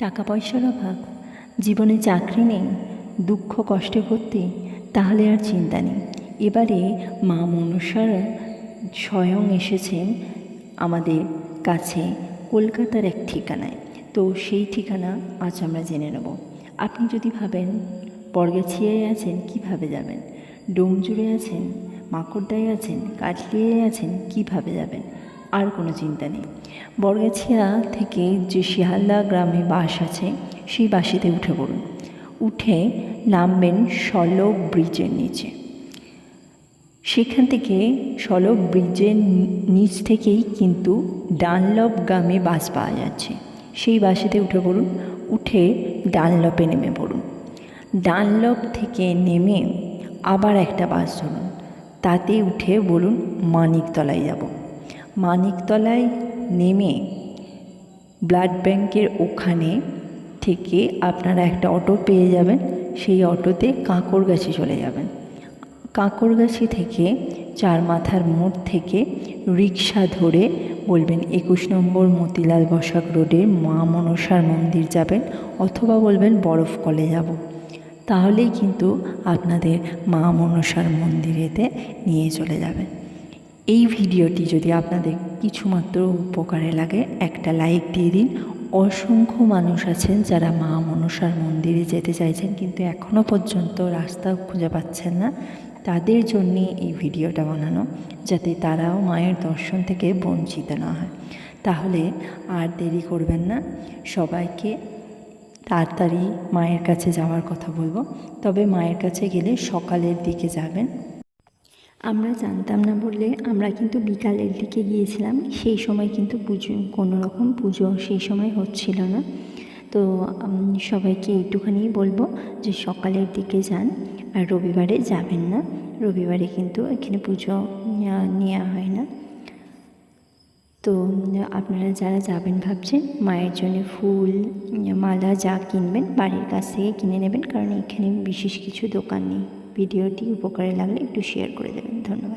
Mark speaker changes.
Speaker 1: টাকা পয়সার অভাব, জীবনে চাকরি নেই, দুঃখ, কষ্টে ভর্তি, তাহলে আর চিন্তা নেই। এবারে মা মনসার স্বয়ং এসেছেন আমাদের কাছে কলকাতার এক ঠিকানায়। তো সেই ঠিকানা আজ আমরা জেনে নেব। আপনি যদি ভাবেন বর্গাছিয়ায় আছেন, কীভাবে যাবেন? ডোমজুড়ে আছেন, মাকড়দায় আছেন, কাটলিয়ায় আছেন, কীভাবে যাবেন? আর কোনো চিন্তা নেই। বরগাছিয়া থেকে যে শিয়ালদা গ্রামে বাস আছে, সেই বাসেতে উঠে পড়ুন। উঠে নামবেন সলভ ব্রিজের নিচে। সেখান থেকে সলভ ব্রিজের নিচ থেকেই কিন্তু ডানলপ গ্রামে বাস পাওয়া যাচ্ছে। সেই বাসেতে উঠে পড়ুন, উঠে ডানলপে নেমে পড়ুন। ডানলপ থেকে নেমে আবার একটা বাস ধরুন। তাতে উঠে বলুন, মানিকতলায় যাব। মানিকতলায় নেমে ব্লাড ব্যাংকের ওখানে থেকে আপনারা একটা অটো পেয়ে যাবেন। সেই অটোতে কাঁকড়গাছি চলে যাবেন। কাঁকড়গাছি থেকে চার মাথার মোড় থেকে রিক্সা ধরে বলবেন একুশ নম্বর মতিলাল বসাক রোডের মা মনসার মন্দির যাবেন অথবা বলবেন বরফ কলে যাব। তাহলেই কিন্তু আপনাদের মা মনসার মন্দিরেতে নিয়ে চলে যাবেন। এই ভিডিওটি যদি আপনাদের কিছুমাত্র উপকারে লাগে, একটা লাইক দিয়ে দিন। অসংখ্য মানুষ আছেন যারা মা মনসার মন্দিরে যেতে চাইছেন, কিন্তু এখনও পর্যন্ত রাস্তা খুঁজে পাচ্ছেন না। তাদের জন্যে এই ভিডিওটা বানানো, যাতে তারাও মায়ের দর্শন থেকে বঞ্চিত না হয়। তাহলে আর দেরি করবেন না। সবাইকে তাড়াতাড়ি মায়ের কাছে যাওয়ার কথা বলব। তবে মায়ের কাছে গেলে সকালের দিকে যাবেন। আমরা জানতাম না বললে আমরা কিন্তু বিকালের দিকে গিয়েছিলাম। সেই সময় কিন্তু পুজো, কোনো রকম পুজো সেই সময় হচ্ছিল না। তো সবাইকে একটুখানি বলব যে সকালের দিকে যান আর রবিবারে যাবেন না। রবিবারে কিন্তু এখানে পুজো নেওয়া হয় না। তো, আপনারা যারা যাবেন ভাবছেন, মায়ের জন্য ফুল, মালা যা কিনবেন, বাড়ির কাছ থেকে কিনে নেবেন, কারণ এখানে বিশেষ কিছু দোকান নেই। ভিডিওটি উপকারে লাগলে একটু শেয়ার করে দেবেন। ধন্যবাদ।